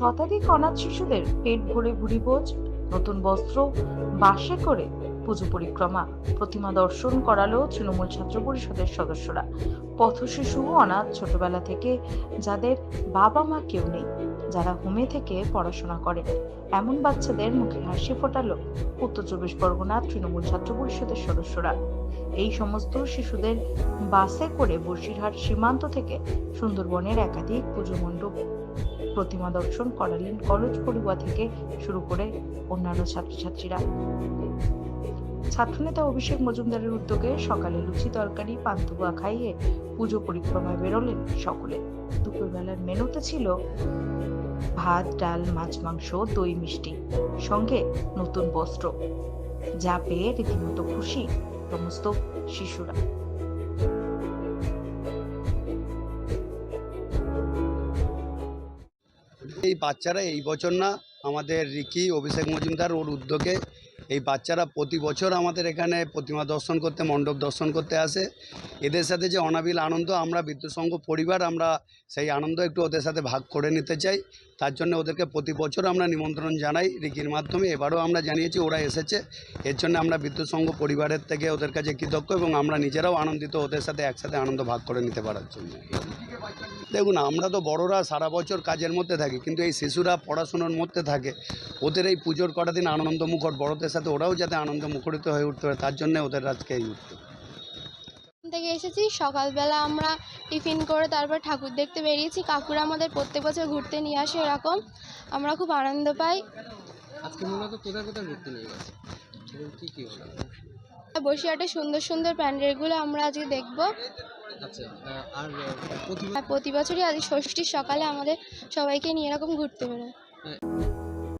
শতাধিক অনাথ শিশুদের পেট ভরে ভুড়ি ভোজ, নতুন বস্ত্র, বাসে করে পুজো পরিক্রমা, প্রতিমা দর্শন করালো তৃণমূল ছাত্র পরিষদের সদস্যরা। পথ শিশু অনাথ ছোটবেলা থেকে যাদের বাবা মা কেউ নেই যারা হোমে থেকে পড়াশোনা করে এমন বাচ্চাদের মুখে হাসি ফোটালো উত্তর চব্বিশ পরগনা তৃণমূল ছাত্র পরিষদের সদস্যরা। এই সমস্ত শিশুদের বাসে করে বসিরহাট সীমান্ত থেকে সুন্দরবনের একাধিক পুজো মণ্ডপ প্রতিমা দর্শন করালেন কলেজ পড়ুয়া থেকে শুরু করে অন্যান্য ছাত্রছাত্রীরা। ছাত্রনেতা অভিষেক মজুমদারের উদ্যোগে সকালে লুচি তরকারি পান্তুয়া খাইয়ে পুজো পরিক্রমায় বেরোলেন সকলে। দুপুরবেলার মেনুতে ছিল ভাত, ডাল, মাছ, মাংস, দই, মিষ্টি, সঙ্গে নতুন বস্ত্র। যা পেয়ে রীতিমতো খুশি সমস্ত শিশুরা। এই বাচ্চারা এই বছর না আমাদের রিকি, অভিষেক মজুমদার ওর উদ্যোগে এই বাচ্চারা প্রতি বছর আমাদের এখানে প্রতিমা দর্শন করতে, মণ্ডপ দর্শন করতে আসে। এদের সাথে যে অনাবিল আনন্দ, আমরা বিদ্যুৎ সংঘ পরিবার আমরা সেই আনন্দ একটু ওদের সাথে ভাগ করে নিতে চাই। তার জন্য ওদেরকে প্রতি বছর আমরা নিমন্ত্রণ জানাই রিকির মাধ্যমে। এবারও আমরা জানিয়েছি ওরা এসেছে। এর জন্য আমরা বিদ্যুৎ সংঘ পরিবারের থেকে ওদের কাছে কৃতজ্ঞ এবং আমরা নিজেরাও আনন্দিত ওদের সাথে একসাথে আনন্দ ভাগ করে নিতে পারার জন্য। দেখুন আমরা তো বড়রা সারা বছর কাজের মধ্যে থাকি কিন্তু এই শিশুরা পড়াশুনোর মধ্যে থাকে। ওদের এই পুজোর কটা দিন আনন্দ মুখর বড়দের সাথে ওরাও যাতে আনন্দ মুখরিত হয়ে উঠতে পারে তার জন্য ওদের আজকে এই এখান থেকে এসেছি সকালবেলা আমরা টিফিন করে তারপর ঠাকুর দেখতে বেরিয়েছি। কাকুরা আমাদের প্রত্যেক বছর ঘুরতে নিয়ে আসে এরকম আমরা খুব আনন্দ পাই। আজকে মূলত কোথায় কোথায় ঘুরতে নিয়ে গেছে? এবং কী কী বসিরহাটে সুন্দর সুন্দর প্যান্ডেলগুলো আমরা আজকে দেখব। আচ্ছা আর প্রতি আর প্রতি বছরই আজ ষষ্ঠীর সকালে আমাদের সবাইকে নিয়ে এরকম ঘুরতে বেরোয়।